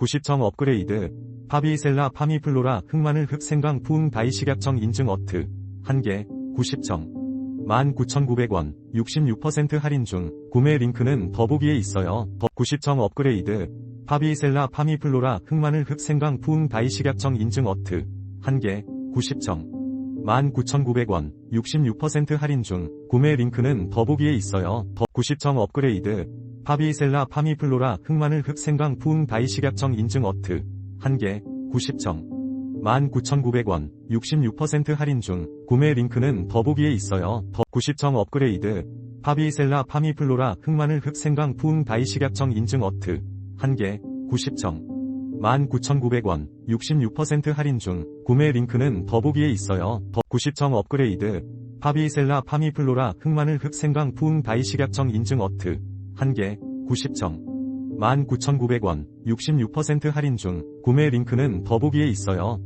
90정 업그레이드, 파비셀라 파미플로라 흑마늘 흑생강 푸응 다이 식약청 인증 어트, 1개, 90정. 19,900원, 66% 할인 중, 구매 링크는 더보기에 있어요. 90정 업그레이드, 파비셀라 파미플로라 흑마늘 흑생강 푸응 다이 식약청 인증 어트, 1개, 90정. 19,900원, 66% 할인 중, 구매 링크는 더보기에 있어요. 90정 업그레이드, 파비셀라 파미플로라 흑마늘 흑생강 푸응 다이 식약청 인증 어트, 1개, 90정. 19,900원, 66% 할인 중, 구매 링크는 더보기에 있어요. 90정 업그레이드, 파비셀라 파미플로라 흑마늘 흑생강 푸응 다이 식약청 인증 어트, 1개, 90정. 19,900원, 66% 할인 중, 구매 링크는 더보기에 있어요. 90정 업그레이드, 파비셀라 파미플로라 흑마늘 흑생강 푸응 다이 식약청 인증 어트, 1개, 90정. 19,900원, 66% 할인 중, 구매 링크는 더보기에 있어요.